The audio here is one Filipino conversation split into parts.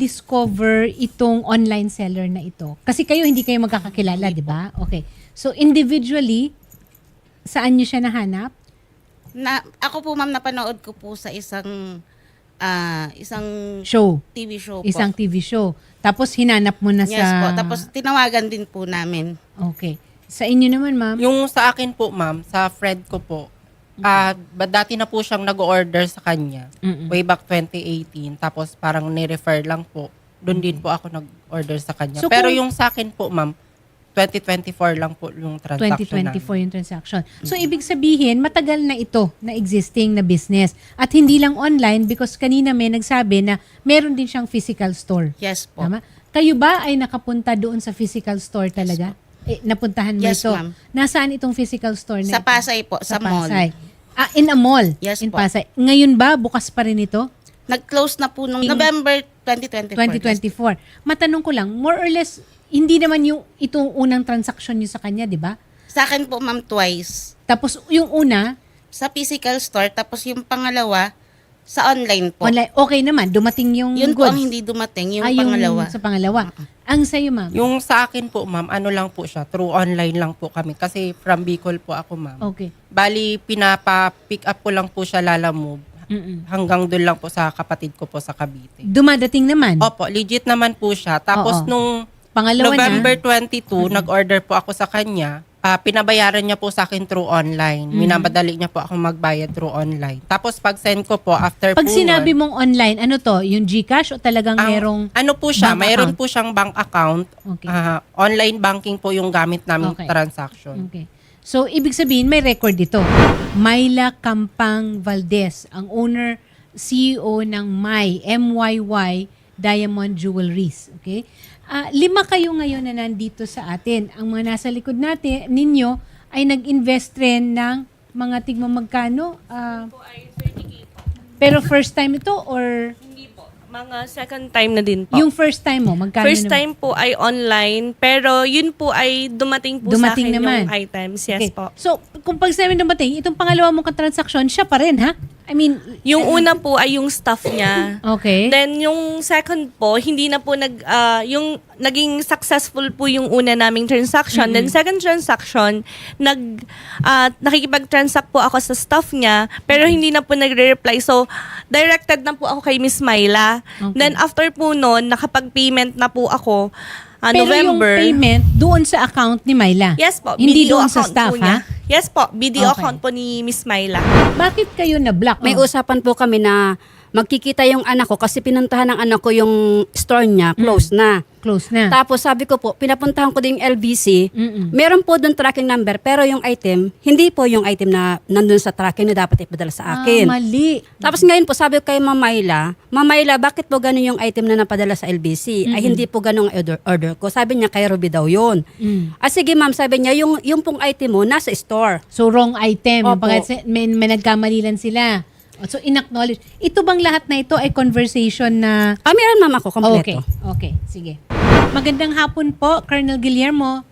na-discover itong online seller na ito? Kasi kayo hindi kayo magkakakilala, di ba? Okay. So individually, saan niyo siya nahanap? Na, ako po ma'am, napanood ko po sa isang ah, isang Show. TV show po. Isang TV show. Tapos hinanap mo na Yes sa... po. Tapos tinawagan din po namin. Okay. Sa inyo naman, ma'am? Yung sa akin po, ma'am, sa friend ko po, ah ba dati na po siyang nag-order sa kanya, Mm-mm. way back 2018, tapos parang ni-refer lang po. Doon din po ako nag-order sa kanya. So Pero kung- yung sa akin po, ma'am, 2024 lang po yung transaction 2024 namin. yung transaction. So, ibig sabihin, matagal na ito na existing na business. At hindi lang online because kanina may nagsabi na meron din siyang physical store. Yes po. Tama? Kayo ba ay nakapunta doon sa physical store talaga? Eh, napuntahan mo Yes, ito? ma'am. Nasaan itong physical store na Sa ito? Pasay po, sa, mall. Pasay. Ah, in a mall? Yes in po. Pasay. Ngayon ba, bukas pa rin ito? Nag-close na po nung November 2024. 2024. Matanong ko lang, more or less, hindi naman yung itong unang transaction niyo sa kanya, di ba? Sa akin po ma'am twice. Tapos yung una, Sa physical store. Tapos yung pangalawa, sa online po. online, okay naman, dumating yung Yun po goods. ang hindi dumating. Yung Ah, pangalawa. sa pangalawa. Ang sa'yo, ma'am? Yung sa akin po, ma'am, ano lang po siya, through online lang po kami. Kasi from Bicol po ako, ma'am. Okay. Bali, pinapa-pick up ko lang po siya Lala Move. Mm-mm. Hanggang doon lang po sa kapatid ko po sa Cavite. Dumadating naman. Opo, legit naman po siya. Tapos Oo. nung Pangalawa November na. 22, nag-order po ako sa kanya. Ah, pinabayaran niya po sa akin through online. Mm-hmm. Minabadali niya po akong magbayad through online. Tapos pag send ko po after Pag po sinabi nun, mong online, ano to? Yung Gcash o talagang ang- merong... ano po siya, mayroon account? po siyang bank account. Okay. Ah, online banking po yung gamit namin Okay. transaction. Okay. So, ibig sabihin, may record dito. Myla Campang Valdez, ang owner, CEO ng My, MYY Diamond Jewelries. Okay? Ah, lima kayo ngayon na nandito sa atin. Ang mga nasa likod natin, ninyo, ay nag-invest rin ng mga tigma magkano? Ah, pero first time ito or Hindi po. Mga second time na din po. yung first time mo, magkano First naman? time po ay online, pero yun po ay dumating po Dumating sa akin naman. yung items. Yes Okay. po. So, kung pag sinabi dumating, itong pangalawa mong transaction, siya pa rin, ha? I mean, Yung una po ay yung staff niya. okay. Then yung second po, hindi na po nag ah, yung naging successful po yung una naming transaction. Then second transaction, nag ah, nakikipag-transact po ako sa staff niya, pero hindi na po nagre-reply. So directed na po ako kay Miss Myla. Okay. Then after po noon, nakapag-payment na po ako ah, Pero November. yung payment doon sa account ni Myla. Yes po, Hindi BDO doon sa account staff, po niya. ha? Yes po, BDO Okay. account po ni Miss Myla. Bakit kayo na-block? May Oh. usapan po kami na magkikita yung anak ko kasi pinuntahan ng anak ko yung store niya, close na. Close na. Tapos sabi ko po, pinapuntahan ko din yung LBC. Mm-mm. Meron po doon tracking number, pero yung item, hindi po yung item na nandun sa tracking na dapat ipadala sa akin. Ah, mali. Tapos ngayon po, sabi ko kay Mamayla, Mamayla, bakit po ganun yung item na napadala sa LBC? Ay, hindi po ganun ang order, order ko. Sabi niya, kay Ruby daw yun. Mm. Ah, sige ma'am, sabi niya, yung, yung pong item mo, nasa store. So, wrong item. Opo. Pag may, may nagkamali lang sila. So, inacknowledge. Ito bang lahat na ito ay conversation na... Ah, meron ma'am ako, Okay. kompleto. Okay. Sige. Magandang hapon po, Colonel Guillermo.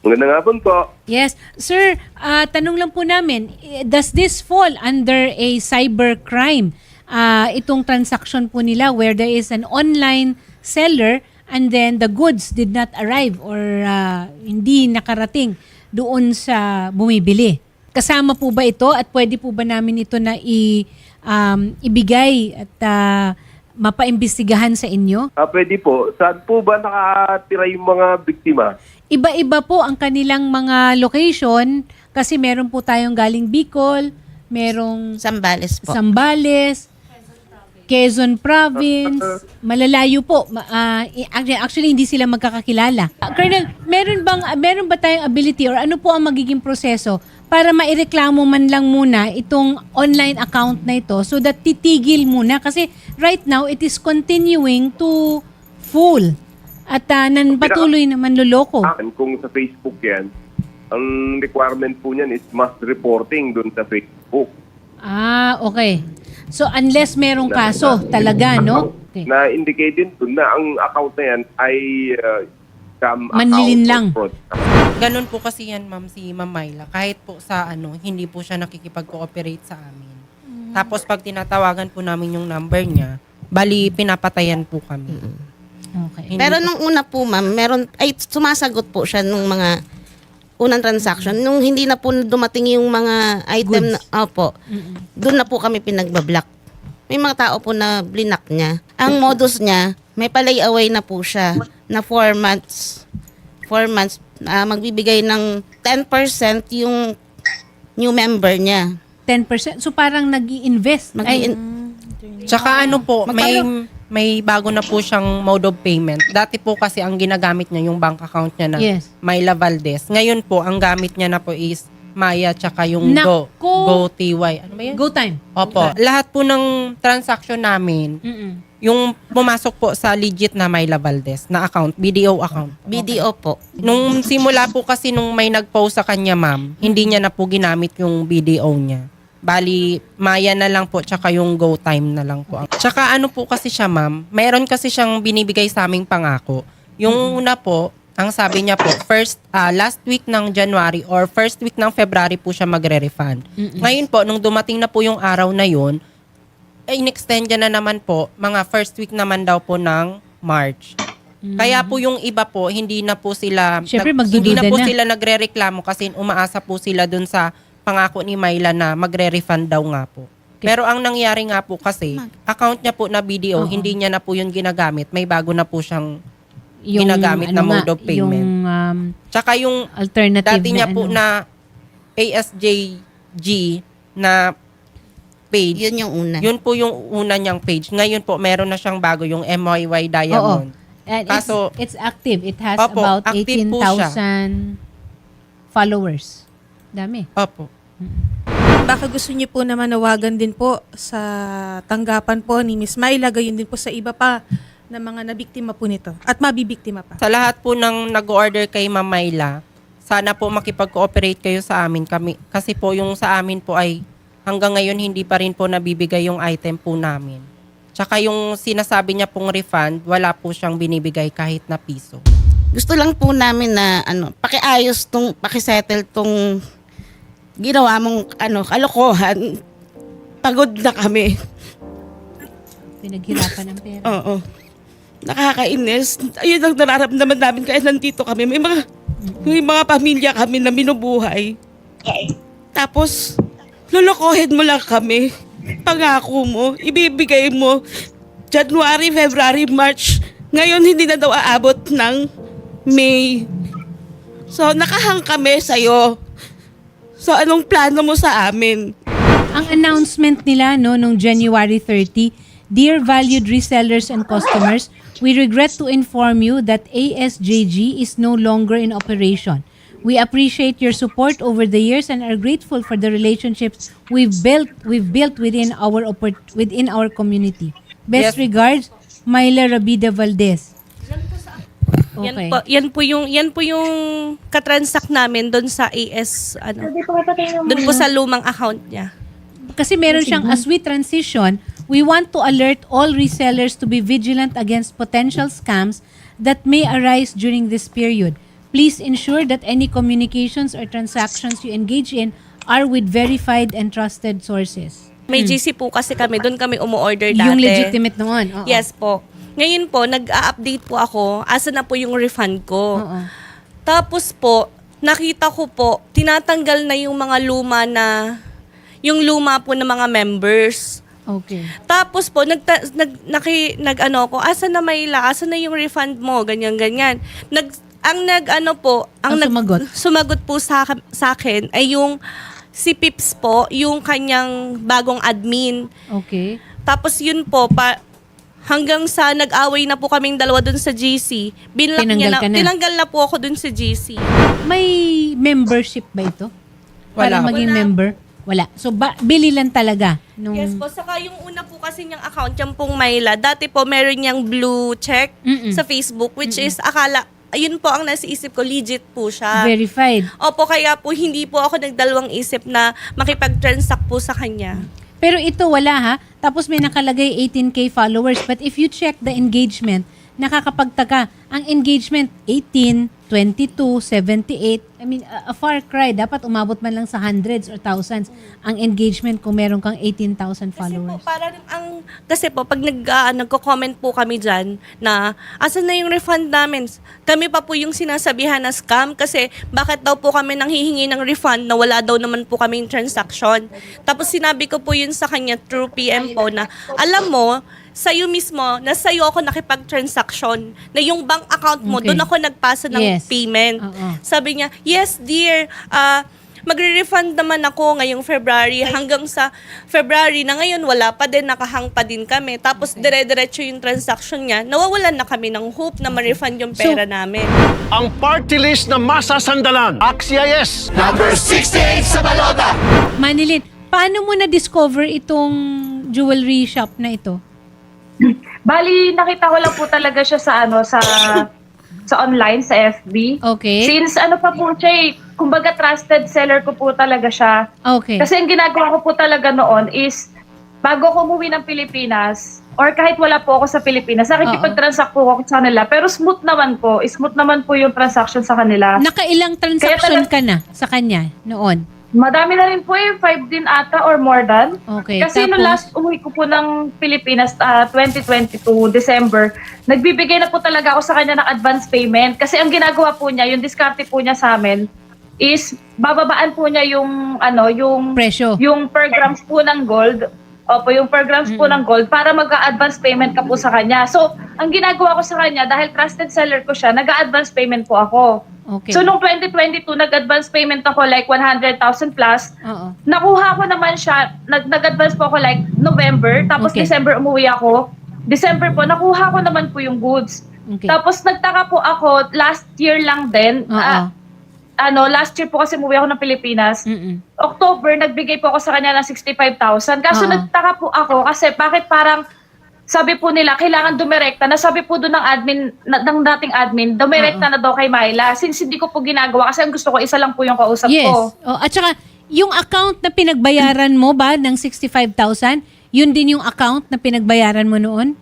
Magandang hapon po. Yes. Sir, ah, tanong lang po namin, eh, does this fall under a cyber crime? Ah, itong transaction po nila where there is an online seller and then the goods did not arrive or ah, hindi nakarating doon sa bumibili. Kasama po ba ito at pwede po ba namin ito na i, um, ibigay at ah, mapaimbestigahan sa inyo? Ah, pwede po. Saan po ba nakatira yung mga biktima? Iba-iba po ang kanilang mga location kasi meron po tayong galing Bicol, merong Sambales po. Sambales, Quezon Province, malalayo po. Ma- ah, i- actually, actually, hindi sila magkakakilala. Ah, Colonel, meron bang ah, meron ba tayong ability or ano po ang magiging proseso para maireklamo man lang muna itong online account na ito so that titigil muna kasi right now it is continuing to full at uh, nan patuloy naman loloko. Akin, kung sa Facebook yan, ang requirement po niyan is mass reporting doon sa Facebook. Ah, okay. So unless merong kaso talaga, no? Okay. Na indicate din doon na ang account na yan ay uh, scam Manlilin account or lang. fraud. Ganun po kasi yan, ma'am, si Ma'am Myla. Kahit po sa ano, hindi po siya nakikipag-cooperate sa amin. Tapos pag tinatawagan po namin yung number niya, Bali, pinapatayan po kami. Okay. Hindi Pero po- nung una po, ma'am, meron, ay sumasagot po siya nung mga unang transaction. Nung hindi na po dumating yung mga item na, opo, doon na po kami pinagbablock. May mga tao po na blinak niya. Ang modus niya, may palay-away na po siya na 4 months. 4 months, ah, magbibigay ng 10% yung new member niya. 10%. So parang nag invest mag Ay, Tsaka ano po, may Magkano? may bago na po siyang mode of payment. Dati po kasi ang ginagamit niya yung bank account niya na Yes. Myla Valdez. Ngayon po, ang gamit niya na po is Maya tsaka yung Go. Nako! Go TY. Ano ba yun? go time. Opo. Lahat po ng transaction namin, Mm-mm. yung pumasok po sa legit na Myla Valdez na account, BDO account. BDO po. Nung simula po kasi nung may nag-post sa kanya, ma'am, hindi niya na po ginamit yung BDO niya. Bali, Maya na lang po, tsaka yung Go Time na lang po. Tsaka ano po kasi siya, ma'am, meron kasi siyang binibigay sa aming pangako. Yung una po, ang sabi niya po, first, ah, last week ng January or first week ng February po siya magre-refund. Ngayon po, nung dumating na po yung araw na yun, eh, in-extend niya na naman po, mga first week naman daw po ng March. Kaya po yung iba po, hindi na po sila, Siyempre, nag- hindi na po na. sila nagre-reklamo kasi umaasa po sila dun sa pangako ni Myla na magre-refund daw nga po. Pero ang nangyari nga po kasi, account niya po na BDO, Oo. hindi niya na po yun ginagamit. May bago na po siyang, Yung, Ginagamit na nga, mode of payment. Yung um, tsaka yung alternative dati niya na po ano. na ASJG na page. Yun yung una. Yun po yung una niyang page. Ngayon po, meron na siyang bago, yung MYY Diamond. And Kaso- it's, it's active. It has Opo, about active po siya. 18,000 followers. Dami. Opo. Baka gusto niyo po na manawagan din po sa tanggapan po ni Miss Myla, gayon din po sa iba pa na mga nabiktima po nito at mabibiktima pa. Sa lahat po ng nag-order kay Ma'am Myla, sana po makipag-cooperate kayo sa amin. Kami, kasi po yung sa amin po ay hanggang ngayon hindi pa rin po nabibigay yung item po namin. Tsaka yung sinasabi niya pong refund, wala po siyang binibigay kahit na piso. Gusto lang po namin na ano, pakiayos tong pakisettle tong ginawa mong ano, kalokohan. Pagod na kami. Pinaghirapan ng pera. Oo. Nakakainis. Ayun ang nararamdaman namin kaya nandito kami. May mga may mga pamilya kami na minubuhay. Tapos, lolokohin mo lang kami. Pangako mo, ibibigay mo January, February, March. Ngayon, hindi na daw aabot ng May. So, nakahang kami sa'yo. So, anong plano mo sa amin? Ang announcement nila no nung January 30, Dear valued resellers and customers, we regret to inform you that ASJG is no longer in operation. We appreciate your support over the years and are grateful for the relationships we've built we've built within our within our community. Best Yes. regards, Myla Rabida Valdez. Yan Okay. po, yan po yung yan po yung katransact namin doon sa AS ano. Doon po sa lumang account niya. Kasi meron siyang, as we transition, we want to alert all resellers to be vigilant against potential scams that may arise during this period. Please ensure that any communications or transactions you engage in are with verified and trusted sources. May GC po kasi kami, doon kami umu-order dati. Yung legitimate noon. oo. Yes po. Ngayon po, nag-update po ako, asa na po yung refund ko. Oo. Tapos po, nakita ko po, tinatanggal na yung mga luma na, yung luma po ng mga members. Okay. Tapos po, nag, nag, naki, nag ano ko, asa na Mayla, asa na yung refund mo, ganyan, ganyan. Nag, ang nag ano po, ang, Ang nag, sumagot? sumagot po sa, sa akin ay yung si Pips po, yung kanyang bagong admin. Okay. Tapos yun po, pa, hanggang sa nag-away na po kaming dalawa dun sa GC, binlock niya Tinanggal na, ka na. tinanggal na po ako dun sa GC. May membership ba ito? Para Wala. maging member? Wala. So, ba, bili lang talaga. Nung, Yes po, saka yung una po kasi niyang account, yung pong Myla, dati po meron niyang blue check Mm-mm. sa Facebook, which is akala, ayun po ang nasa isip ko, legit po siya. Verified. Opo, kaya po hindi po ako nagdalawang isip na makipag-transact po sa kanya. Pero ito wala ha. Tapos may nakalagay 18k followers. But if you check the engagement, nakakapagtaka. Ang engagement 18, 22, 78. I mean, a, a far cry. Dapat umabot man lang sa hundreds or thousands ang engagement kung meron kang 18,000 Kasi po, followers. parang ang, kasi po, pag nag, ah, nagko-comment po kami dyan na, asan na yung refund namin? Kami pa po yung sinasabihan na scam kasi bakit daw po kami nanghihingi ng refund na wala daw naman po kaming transaction. Tapos sinabi ko po yun sa kanya through PM po na, alam mo, sa'yo mismo, na sa'yo ako nakipag-transaction, na yung bank account mo, Okay. doon ako nagpasa ng Yes. payment. Oo. Sabi niya, yes dear, ah, magre-refund naman ako ngayong February hanggang sa February na ngayon wala pa din, nakahang pa din kami. Tapos dire-diretso yung transaction niya. Nawawalan na kami ng hope na ma-refund yung pera namin. ang party list na masasandalan. Axia yes! Manilin, paano mo na-discover itong jewelry shop na ito? Bali, nakita ko lang po talaga siya sa ano sa sa online sa FB. Okay. Since ano pa po siya, eh, kumbaga trusted seller ko po talaga siya. Okay. Kasi ang ginagawa ko po talaga noon is bago ko umuwi ng Pilipinas or kahit wala po ako sa Pilipinas, nakikipag-transact po ako sa kanila. Pero smooth naman po. Smooth naman po yung transaction sa kanila. Nakailang transaction Kaya ka na sa kanya noon? Madami na rin po eh. Five din ata or more than. Okay. Kasi nung last umuwi ko po ng Pilipinas, ah, 2022, December, nagbibigay na po talaga ako sa kanya ng advance payment. Kasi ang ginagawa po niya, yung diskarte po niya sa amin, is bababaan po niya yung, ano, yung, presyo. yung per grams po ng gold. Opo, yung per grams po ng gold para mag-advance payment ka po sa kanya. So, ang ginagawa ko sa kanya, dahil trusted seller ko siya, nag-advance payment po ako. Okay. So, nung 2022, nag-advance payment ako like 100,000 plus. Oo. Nakuha ko naman siya, nag, nag-advance po ako like November, tapos Okay. December umuwi ako. December po, nakuha ko naman po yung goods. Okay. Tapos nagtaka po ako, last year lang din, Oo. ah, ano, last year po kasi umuwi ako ng Pilipinas. Mm-mm. October, nagbigay po ako sa kanya ng 65,000. Kaso Oo. nagtaka po ako kasi bakit parang sabi po nila, kailangan dumirekta. Nasabi po doon ng admin, na, ng dating admin, dumirekta na daw kay Myla. Since hindi ko po ginagawa, kasi ang gusto ko, isa lang po yung kausap Yes. ko. Oh, at saka, yung account na pinagbayaran mo ba ng 65,000, yun din yung account na pinagbayaran mo noon?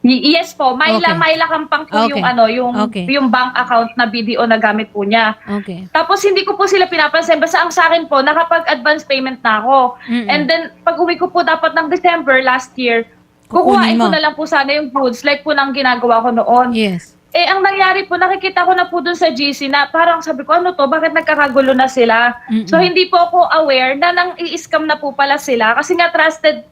Y- Yes po, Myla, Okay. Myla Kampang po Okay. yung ano, yung Okay. yung bank account na BDO na gamit po niya. Okay. Tapos hindi ko po sila pinapansin basta ang sa akin po nakapag-advance payment na ako. Mm-mm. And then pag uwi ko po dapat ng December last year, kukuhain ko na lang po sana yung goods like po nang ginagawa ko noon. Yes. Eh ang nangyari po nakikita ko na po dun sa GC na parang sabi ko ano to bakit nagkakagulo na sila. Mm-mm. So hindi po ako aware na nang i-scam na po pala sila kasi nga trusted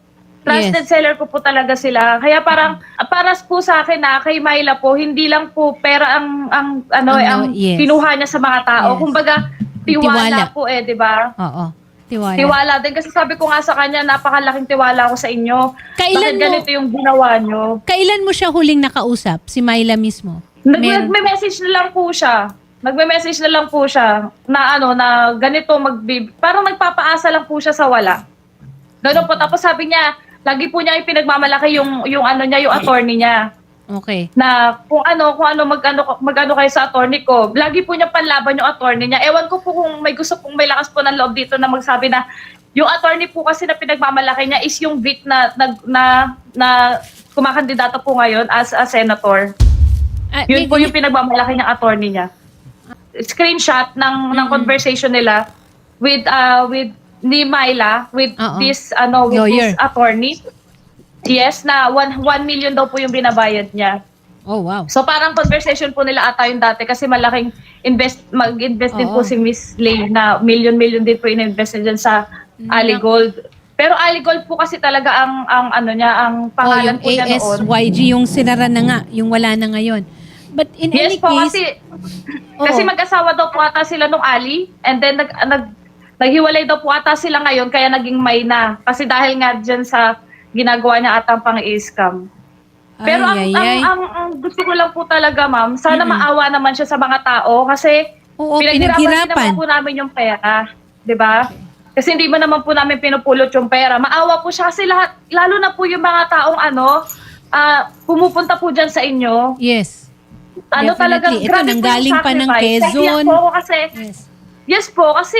Trusted Yes. seller ko po talaga sila. Kaya parang para po sa akin na kay Myla po hindi lang po pera ang ang ano Ang- eh, ang yes. kinuha niya sa mga tao. Yes. Kumbaga tiwala, Tiwala. po eh, 'di ba? Oo. Tiwala. Tiwala din kasi sabi ko nga sa kanya napakalaking tiwala ko sa inyo. Kailan Bakit mo- ganito yung ginawa niyo? Kailan mo siya huling nakausap? Si Myla mismo? Nag- Meron- Nagme-message na lang po siya. Nagme-message na lang po siya na ano na ganito magbib parang nagpapaasa lang po siya sa wala. Ganun po tapos sabi niya lagi po niya ipinagmamalaki yung yung ano niya yung attorney niya Okay. na kung ano kung ano magano magano kayo sa attorney ko. Lagi po niya panlaban yung attorney niya. Ewan ko po kung may gusto kung may lakas po ng loob dito na magsabi na yung attorney po kasi na pinagmamalaki niya is yung Vic na na na, na kumakandidato po ngayon as a senator. Ah, Yun may- po yung pinagmamalaki ng attorney niya. Screenshot ng ng conversation nila with uh with ni Myla with Oo. this ano with Lawyer. this attorney. Yes, na 1 1 million daw po yung binabayad niya. Oh, wow. So parang conversation po nila ata yung dati kasi malaking invest mag-invest din Oo. po si Miss Lay na million-million din po in-invest niya dyan sa Ali Gold. Pero Ali Gold po kasi talaga ang ang ano niya, ang Oh, pangalan yung po niya noon. ASYG, yung sinara na nga, yung wala na ngayon. But in any Yes po, case, kasi, Oo. kasi mag-asawa daw po ata sila nung Ali, and then nag, nag, naghiwalay daw po ata sila ngayon, kaya naging may na. Kasi dahil nga dyan sa ginagawa niya atang pang-i-scam. Pero ang, ay, ang, ay. ang, ang gusto ko lang po talaga, ma'am, sana maawa naman siya sa mga tao kasi Oo, pinaghirapan naman po namin yung pera. 'di ba? Kasi hindi mo naman po namin pinupulot yung pera. Maawa po siya kasi lahat, lalo na po yung mga taong ano, ah, pumupunta po dyan sa inyo, Yes. ano talaga, Definitely. Ito, grabe nanggaling pa ng. Quezon. Po kasi, Yes. yes po, kasi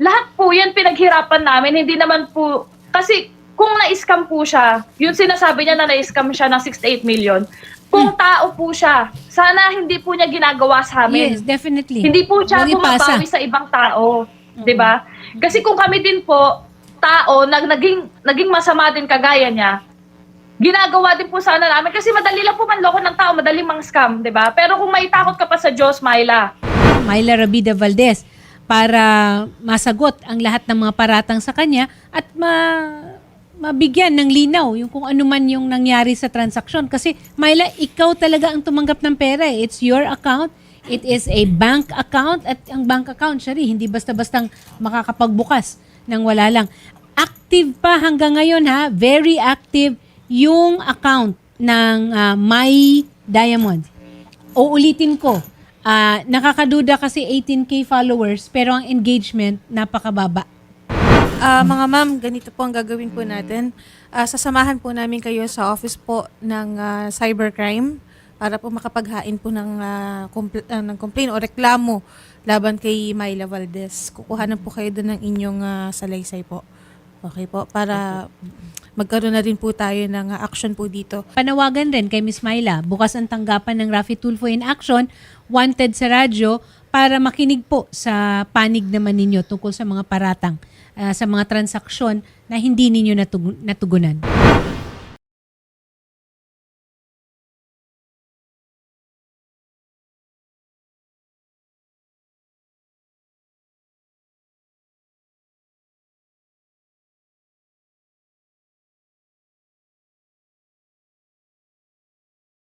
lahat po yan pinaghirapan namin. Hindi naman po, kasi kung na-scam po siya, yung sinasabi niya na na-scam siya ng 68 million, Kung tao po siya, sana hindi po niya ginagawa sa amin. Yes, definitely. Hindi po siya bumabawi sa ibang tao. 'Di ba? Kasi kung kami din po, tao, nag, naging, naging masama din kagaya niya, ginagawa din po sana namin. Kasi madali lang po manloko ng tao, madali mang scam, ba? Pero kung may takot ka pa sa Diyos, Myla, Myla Rabida Valdez para masagot ang lahat ng mga paratang sa kanya at ma mabigyan ng linaw yung kung ano man yung nangyari sa transaksyon. Kasi Myla, ikaw talaga ang tumanggap ng pera. eh. It's your account. It is a bank account at ang bank account, Shari, hindi basta-bastang makakapagbukas ng wala lang. Active pa hanggang ngayon ha, very active yung account ng ah, My Diamond. Uulitin ko, ah, nakakaduda kasi 18k followers pero ang engagement napakababa. Ah, mga ma'am, ganito po ang gagawin po natin. Ah, sasamahan po namin kayo sa office po ng ah, cybercrime para po makapaghain po ng, ah, compl- ah, ng complaint o reklamo laban kay Myla Valdez. Kukuhanan po kayo doon ng inyong ah, salaysay po. Okay po, para magkaroon na rin po tayo ng ah, action po dito. Panawagan rin kay Miss Myla, bukas ang tanggapan ng Rafi Tulfo in Action, wanted sa radyo, para makinig po sa panig naman ninyo tungkol sa mga paratang, ah, sa mga transaksyon na hindi ninyo natug- natugunan.